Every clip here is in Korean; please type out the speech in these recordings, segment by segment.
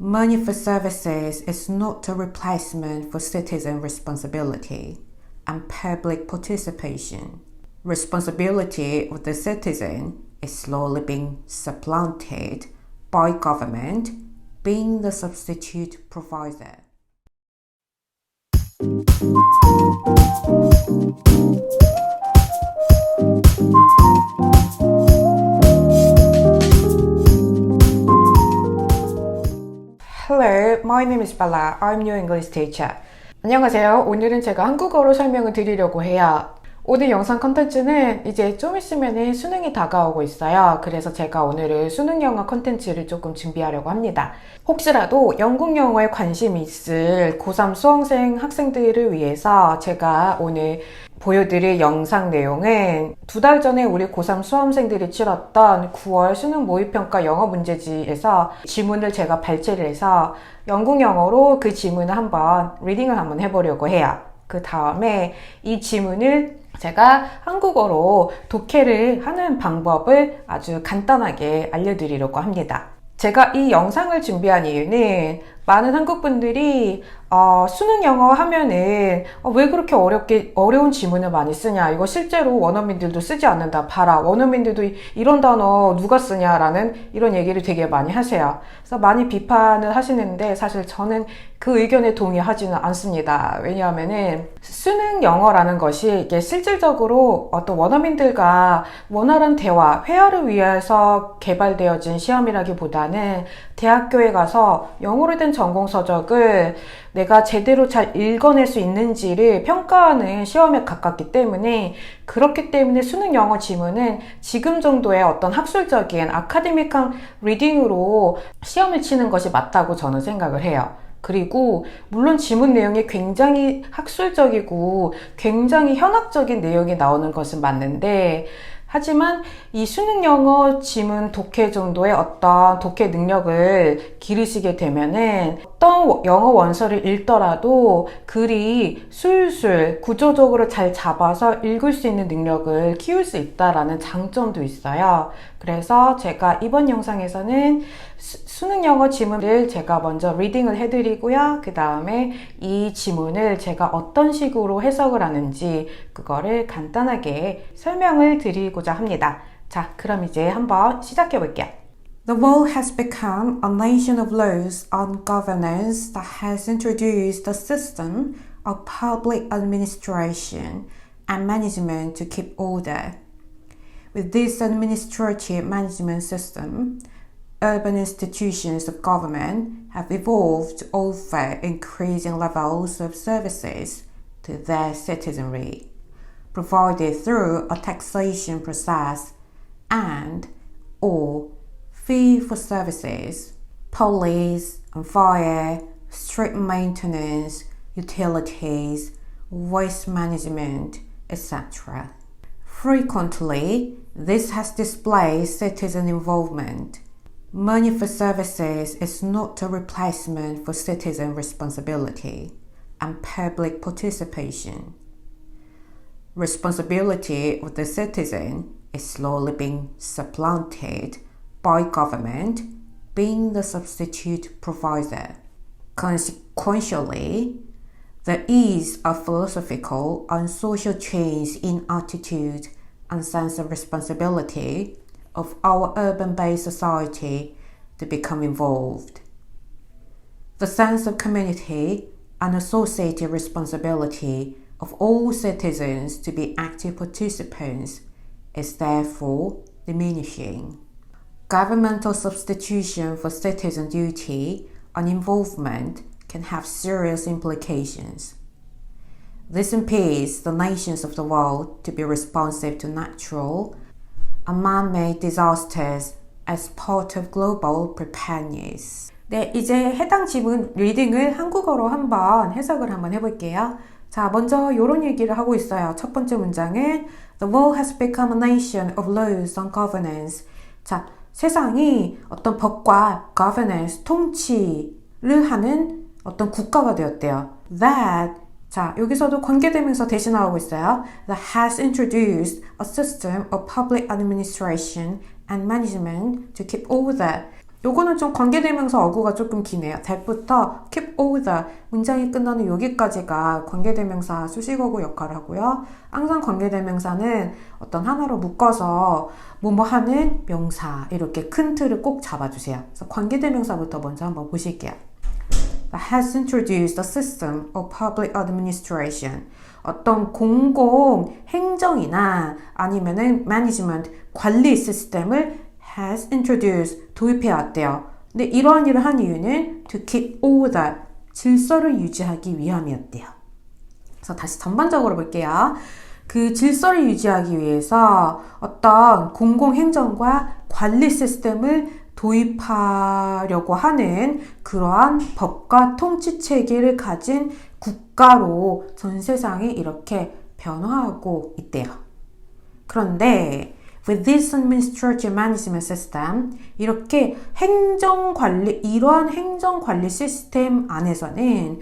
Money for services is not a replacement for citizen responsibility and public participation. Responsibility of the citizen is slowly being supplanted by government being the substitute provider. Hello, my name is Bella. I'm your English teacher. 안녕하세요. 오늘은 제가 한국어로 설명을 드리려고 해요. 오늘 영상 컨텐츠는 이제 좀 있으면 수능이 다가오고 있어요. 그래서 제가 오늘은 수능 영어 컨텐츠를 조금 준비하려고 합니다. 혹시라도 영국 영어에 관심이 있을 고3 수험생 학생들을 위해서 제가 오늘 보여드릴 영상 내용은 두 달 전에 우리 고3 수험생들이 치렀던 9월 수능 모의평가 영어 문제지에서 지문을 제가 발췌를 해서 영국 영어로 그 지문을 한번 리딩을 한번 해보려고 해요. 그 다음에 이 지문을 제가 한국어로 독해를 하는 방법을 아주 간단하게 알려드리려고 합니다. 제가 이 영상을 준비한 이유는 많은 한국 분들이 어, 수능 영어 하면은 어, 왜 그렇게 어렵게 어려운 지문을 많이 쓰냐. 이거 실제로 원어민들도 쓰지 않는다. 봐라. 원어민들도 이런 단어 누가 쓰냐라는 이런 얘기를 되게 많이 하세요. 그래서 많이 비판을 하시는데 사실 저는 그 의견에 동의하지는 않습니다. 왜냐하면은 수능 영어라는 것이 이게 실질적으로 어떤 원어민들과 원활한 대화 회화를 위해서 개발되어진 시험이라기보다는 대학교에 가서 영어로 된 전공 서적을 내가 제대로 잘 읽어낼 수 있는지를 평가하는 시험에 가깝기 때문에 그렇기 때문에 수능 영어 지문은 지금 정도의 어떤 학술적인 아카데믹한 리딩으로 시험을 치는 것이 맞다고 저는 생각을 해요. 그리고 물론 지문 내용이 굉장히 학술적이고 굉장히 현학적인 내용이 나오는 것은 맞는데 하지만 이 수능 영어 지문 독해 정도의 어떤 독해 능력을 기르시게 되면은 어떤 영어 원서를 읽더라도 글이 술술 구조적으로 잘 잡아서 읽을 수 있는 능력을 키울 수 있다라는 장점도 있어요. 그래서 제가 이번 영상에서는 수, 능 영어 지문을 제가 먼저 리딩을 해드리고요. 그 다음에 이 지문을 제가 어떤 식으로 해석을 하는지 그거를 간단하게 설명을 드리고자 합니다. 자, 그럼 이제 한번 시작해 볼게요. The world has become a nation of laws and governance that has introduced a system of public administration and management to keep order. With this administrative management system, urban institutions of government have evolved to offer increasing levels of services to their citizenry, provided through a taxation process and or fee for services, police and fire, street maintenance, utilities, waste management, etc. Frequently, this has displaced citizen involvement. Money for services is not a replacement for citizen responsibility and public participation. Responsibility of the citizen is slowly being supplanted by government being the substitute provider. Consequently, there is a philosophical and social change in attitude and sense of responsibility of our urban based society to become involved. The sense of community and associated responsibility of all citizens to be active participants is therefore diminishing. Governmental substitution for citizen duty and involvement can have serious implications. This impedes the nations of the world to be responsive to natural and man-made disasters as part of global preparedness. 네, 이제 해당 지문 리딩을 한국어로 한번 해석을 한번 해볼게요. 자, 먼저 이런 얘기를 하고 있어요. 첫 번째 문장은 The world has become a nation of laws and governance. 자, 세상이 어떤 법과 governance, 통치를 하는 어떤 국가가 되었대요. That 자, 여기서도 관계대명사 대신 나오고 있어요. Has introduced a system of public administration and management to keep order. 요거는 좀 관계대명사 어구가 조금 기네요. that부터 keep over 문장이 끝나는 여기까지가 관계대명사 수식어구 역할을 하고요. 항상 관계대명사는 어떤 하나로 묶어서 뭐뭐 하는 명사 이렇게 큰 틀을 꼭 잡아주세요. 그래서 관계대명사부터 먼저 한번 보실게요. Has introduced a system of public administration. 어떤 공공 행정이나 아니면은 management 관리 시스템을 has introduced 도입해 왔대요. 근데 이러한 일을 한 이유는 to keep order 질서를 유지하기 위함이었대요. 그래서 다시 전반적으로 볼게요. 그 질서를 유지하기 위해서 어떤 공공 행정과 관리 시스템을 도입하려고 하는 그러한 법과 통치 체계를 가진 국가로 전 세상이 이렇게 변화하고 있대요. 그런데 with this administrative management system 이렇게 행정 관리 이러한 행정 관리 시스템 안에서는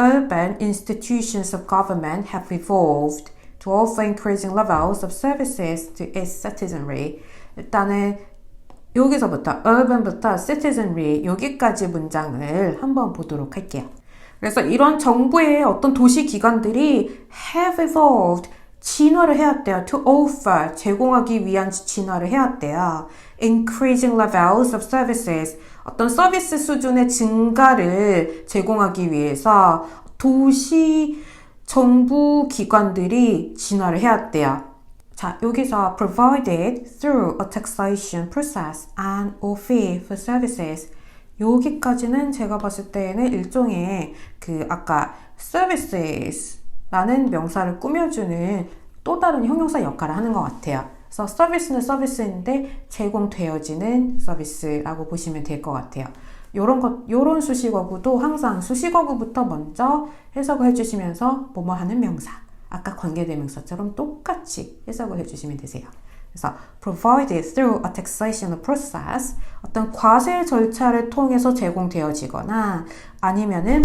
urban institutions of government have evolved to offer increasing levels of services to its citizenry. 일단은 여기서부터 urban부터 citizenry 여기까지 문장을 한번 보도록 할게요. 그래서 이런 정부의 어떤 도시 기관들이 have evolved 진화를 해왔대요. to offer 제공하기 위한 진화를 해왔대요. increasing levels of services 어떤 서비스 수준의 증가를 제공하기 위해서 도시 정부 기관들이 진화를 해왔대요. 자, 여기서 provided through a taxation process and or fee for services. 여기까지는 제가 봤을 때는 일종의 그 아까 services라는 명사를 꾸며주는 또 다른 형용사 역할을 하는 것 같아요. 그래서 서비스는 서비스인데 제공되어지는 서비스라고 보시면 될 것 같아요. 요런 것, 요런 수식어구도 항상 수식어구부터 먼저 해석을 해주시면서 뭐뭐 하는 명사. 아까 관계대명사처럼 똑같이 해석을 해주시면 되세요. 그래서 provided through a taxation process 어떤 과세 절차를 통해서 제공되어지거나 아니면은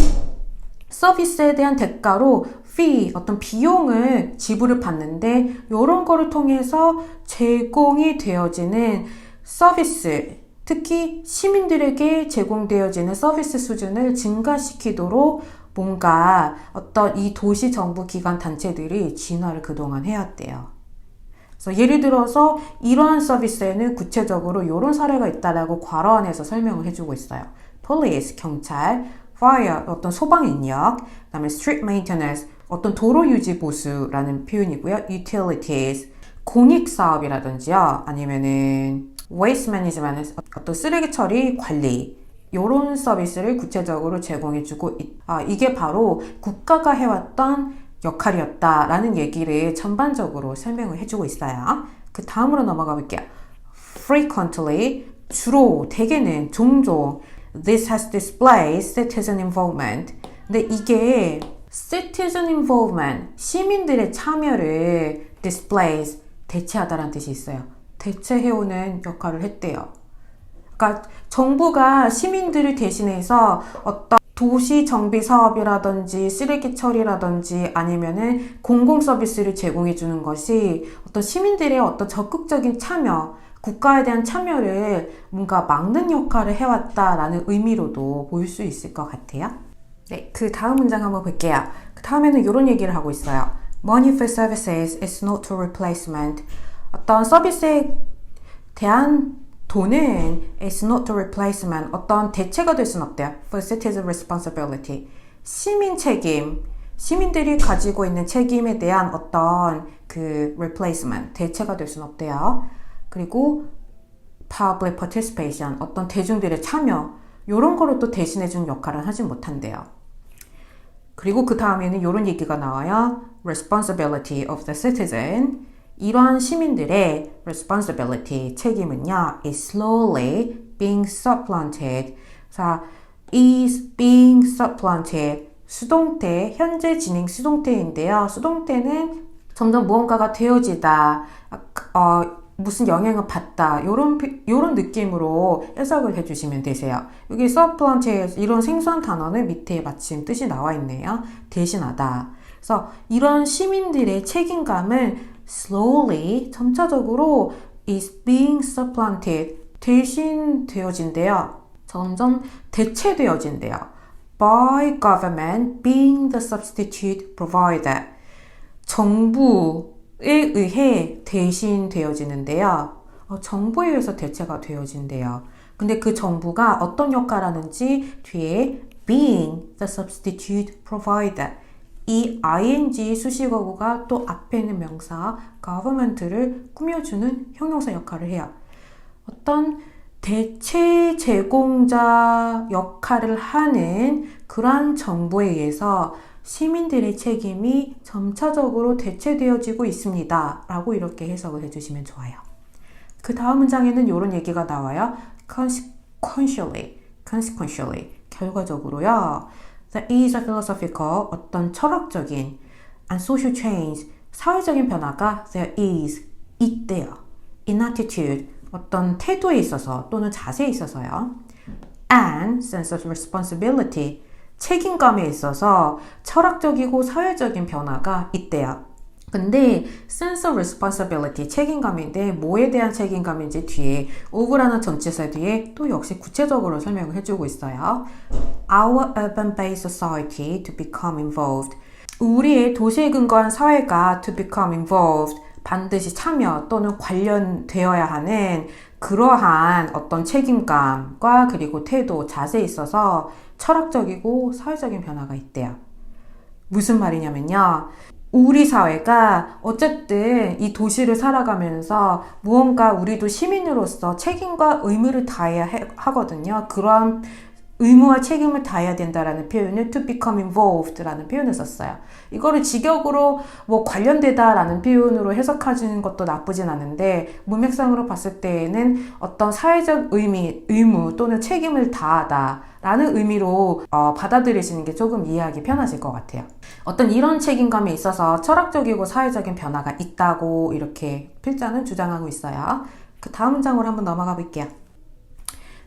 서비스에 대한 대가로 fee 어떤 비용을 지불을 받는데 이런 거를 통해서 제공이 되어지는 서비스 특히 시민들에게 제공되어지는 서비스 수준을 증가시키도록 뭔가 어떤 이 도시 정부 기관 단체들이 진화를 그동안 해왔대요. 그래서 예를 들어서 이러한 서비스에는 구체적으로 이런 사례가 있다라고 괄호안에서 설명을 해주고 있어요. police, 경찰, fire, 어떤 소방 인력, 그다음에 street maintenance, 어떤 도로 유지 보수라는 표현이고요. utilities, 공익 사업이라든지요. 아니면은 waste management, 어떤 쓰레기 처리 관리, 이런 서비스를 구체적으로 제공해주고 있, 아, 이게 바로 국가가 해왔던 역할이었다라는 얘기를 전반적으로 설명을 해주고 있어요. 그 다음으로 넘어가 볼게요. frequently 주로 대개는 종종 this has displayed citizen involvement. 근데 이게 citizen involvement 시민들의 참여를 displays 대체하다라는 뜻이 있어요. 대체해오는 역할을 했대요. 그러니까 정부가 시민들을 대신해서 어떤 도시 정비 사업이라든지 쓰레기 처리라든지 아니면은 공공 서비스를 제공해 주는 것이 어떤 시민들의 어떤 적극적인 참여, 국가에 대한 참여를 뭔가 막는 역할을 해왔다라는 의미로도 보일 수 있을 것 같아요. 네, 그 다음 문장 한번 볼게요. 그 다음에는 이런 얘기를 하고 있어요. Money for services is not a replacement. 어떤 서비스에 대한 돈은 is not a replacement. 어떤 대체가 될 수는 없대요. For citizen responsibility. 시민 책임. 시민들이 가지고 있는 책임에 대한 어떤 그 replacement. 대체가 될 수는 없대요. 그리고 public participation. 어떤 대중들의 참여. 이런 거로 또 대신해주는 역할은 하지 못한대요. 그리고 그 다음에는 이런 얘기가 나와요. responsibility of the citizen. 이러한 시민들의 responsibility, 책임은요, is slowly being supplanted. 자, is being supplanted. 수동태, 현재 진행 수동태인데요. 수동태는 점점 무언가가 되어지다, 어, 무슨 영향을 받다, 요런, 요런 느낌으로 해석을 해주시면 되세요. 여기 supplanted, 이런 생소한 단어는 밑에 마침 뜻이 나와 있네요. 대신하다. 그래서 이런 시민들의 책임감을 slowly 점차적으로 is being supplanted 대신되어진대요. 점점 대체되어진대요. By government being the substitute provider. 정부에 의해 대신되어지는데요. 어, 정부에 의해서 대체가 되어진대요. 근데 그 정부가 어떤 역할을 하는지 뒤에 being the substitute provider 이 ing 수식어구가 또 앞에 있는 명사 government를 꾸며주는 형용사 역할을 해요. 어떤 대체 제공자 역할을 하는 그러한 정부에 의해서 시민들의 책임이 점차적으로 대체되어지고 있습니다. 라고 이렇게 해석을 해주시면 좋아요. 그 다음 문장에는 이런 얘기가 나와요. consequentially, consequentially, 결과적으로요. There is a philosophical, 어떤 철학적인 and social change, 사회적인 변화가 there is, 있대요. in attitude, 어떤 태도에 있어서 또는 자세에 있어서요. and sense of responsibility, 책임감에 있어서 철학적이고 사회적인 변화가 있대요. 근데 sense of responsibility 책임감인데 뭐에 대한 책임감인지 뒤에 over라는 전치사 뒤에 또 역시 구체적으로 설명을 해주고 있어요. Our urban-based society to become involved. 우리의 도시에 근거한 사회가 to become involved 반드시 참여 또는 관련되어야 하는 그러한 어떤 책임감과 그리고 태도, 자세에 있어서 철학적이고 사회적인 변화가 있대요. 무슨 말이냐면요. 우리 사회가 어쨌든 이 도시를 살아가면서 무언가 우리도 시민으로서 책임과 의무를 다해야 하거든요. 그러한 의무와 책임을 다해야 된다라는 표현을 to become involved라는 표현을 썼어요. 이거를 직역으로 뭐 관련되다라는 표현으로 해석하시는 것도 나쁘진 않은데 문맥상으로 봤을 때에는 어떤 사회적 의미, 의무 또는 책임을 다하다라는 의미로 어, 받아들이시는 게 조금 이해하기 편하실 것 같아요. 어떤 이런 책임감에 있어서 철학적이고 사회적인 변화가 있다고 이렇게 필자는 주장하고 있어요. 그 다음 문장으로 한번 넘어가 볼게요.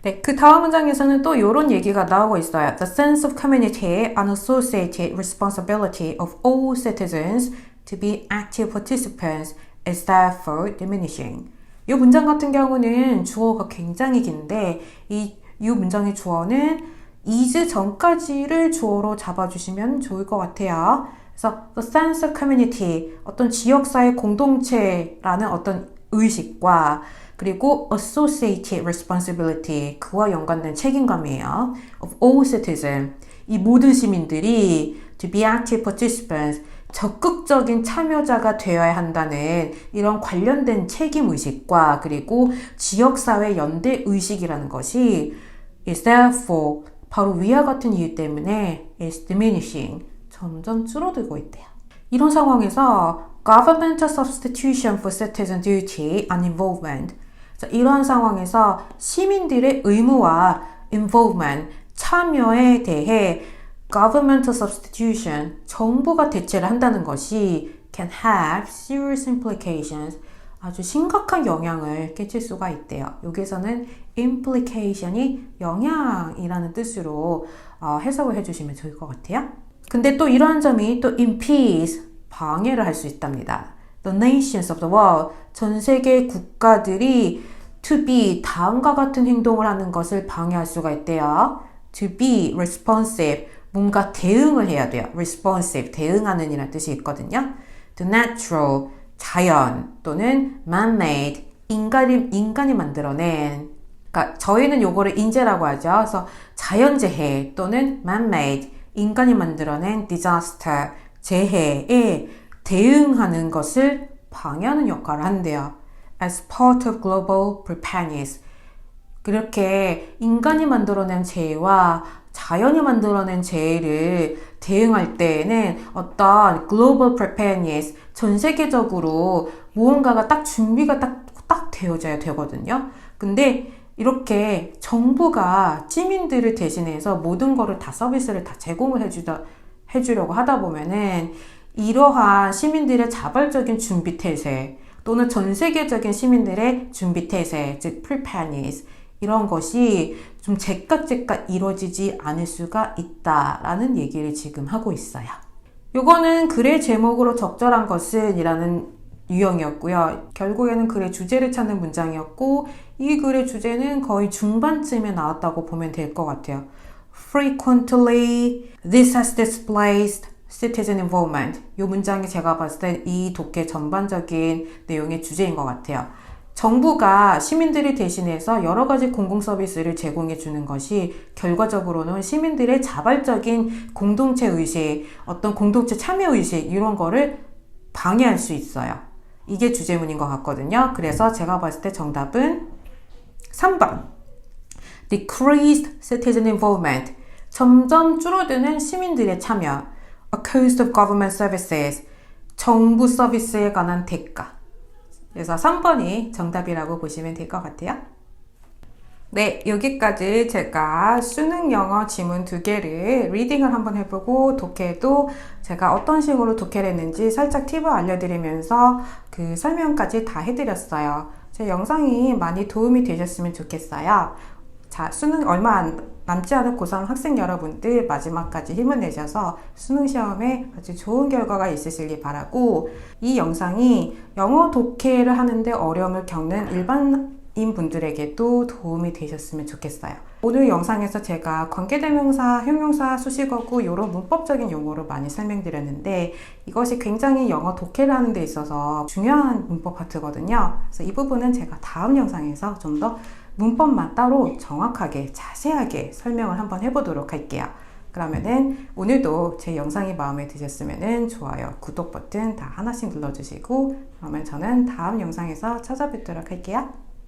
네, 그 다음 문장에서는 또 이런 얘기가 나오고 있어요. The sense of community and associated responsibility of all citizens to be active participants is therefore diminishing. 이 문장 같은 경우는 주어가 굉장히 긴데 이, 이 문장의 주어는 is 전까지를 주어로 잡아주시면 좋을 것 같아요. 그래서 the sense of community 어떤 지역사회 공동체라는 어떤 의식과 그리고 associated responsibility 그와 연관된 책임감이에요. of all citizens 이 모든 시민들이 to be active participants 적극적인 참여자가 되어야 한다는 이런 관련된 책임 의식과 그리고 지역사회 연대 의식이라는 것이 is therefore 바로 위와 같은 이유 때문에 is diminishing 점점 줄어들고 있대요. 이런 상황에서 governmental substitution for citizen duty and involvement 이러한 상황에서 시민들의 의무와 involvement, 참여에 대해 governmental substitution, 정부가 대체를 한다는 것이 can have serious implications, 아주 심각한 영향을 끼칠 수가 있대요. 여기서는 implication이 영향이라는 뜻으로 어, 해석을 해주시면 좋을 것 같아요. 근데 또 이러한 점이 또 impede, 방해를 할 수 있답니다. The nations of the world, 전 세계 국가들이 to be, 다음과 같은 행동을 하는 것을 방해할 수가 있대요. To be responsive, 뭔가 대응을 해야 돼요. responsive, 대응하는 이라는 뜻이 있거든요. The natural, 자연 또는 man-made, 인간이, 인간이 만들어낸 그러니까 저희는 요거를 인재라고 하죠. 그래서 자연재해 또는 man-made, 인간이 만들어낸 disaster, 재해에 대응하는 것을 방해하는 역할을 한대요. as part of global preparedness. 그렇게 인간이 만들어낸 재해와 자연이 만들어낸 재해를 대응할 때에는 어떤 global preparedness, 전 세계적으로 무언가가 딱 준비가 딱, 딱 되어져야 되거든요. 근데 이렇게 정부가 시민들을 대신해서 모든 거를 다 서비스를 다 제공을 해주다, 해주려고 하다 보면은 이러한 시민들의 자발적인 준비 태세 또는 전 세계적인 시민들의 준비 태세, 즉 preparedness 이런 것이 좀 제깍제깍 이루어지지 않을 수가 있다라는 얘기를 지금 하고 있어요. 요거는 글의 제목으로 적절한 것은 이라는 유형이었고요. 결국에는 글의 주제를 찾는 문장이었고 이 글의 주제는 거의 중반쯤에 나왔다고 보면 될 것 같아요. Frequently, this has displaced citizen involvement. 이 문장이 제가 봤을 때 이 독해 전반적인 내용의 주제인 것 같아요. 정부가 시민들을 대신해서 여러 가지 공공 서비스를 제공해 주는 것이 결과적으로는 시민들의 자발적인 공동체 의식, 어떤 공동체 참여 의식 이런 거를 방해할 수 있어요. 이게 주제문인 것 같거든요. 그래서 제가 봤을 때 정답은 3번. Decreased citizen involvement. 점점 줄어드는 시민들의 참여. A cost of government services. 정부 서비스에 관한 대가. 그래서 3번이 정답이라고 보시면 될 것 같아요. 네, 여기까지 제가 수능 영어 지문 두 개를 리딩을 한번 해보고 독해도 제가 어떤 식으로 독해를 했는지 살짝 팁을 알려드리면서 그 설명까지 다 해드렸어요. 제 영상이 많이 도움이 되셨으면 좋겠어요. 자, 수능 얼마 안, 남지 않은 고3 학생 여러분들 마지막까지 힘을 내셔서 수능 시험에 아주 좋은 결과가 있으시길 바라고 이 영상이 영어 독해를 하는데 어려움을 겪는 일반인 분들에게도 도움이 되셨으면 좋겠어요. 오늘 영상에서 제가 관계대명사, 형용사, 수식어구 이런 문법적인 용어를 많이 설명드렸는데 이것이 굉장히 영어 독해를 하는 데 있어서 중요한 문법 파트거든요. 그래서 이 부분은 제가 다음 영상에서 좀더 문법만 따로 정확하게 자세하게 설명을 한번 해보도록 할게요. 그러면은 오늘도 제 영상이 마음에 드셨으면은 좋아요, 구독 버튼 다 하나씩 눌러주시고 그러면 저는 다음 영상에서 찾아뵙도록 할게요.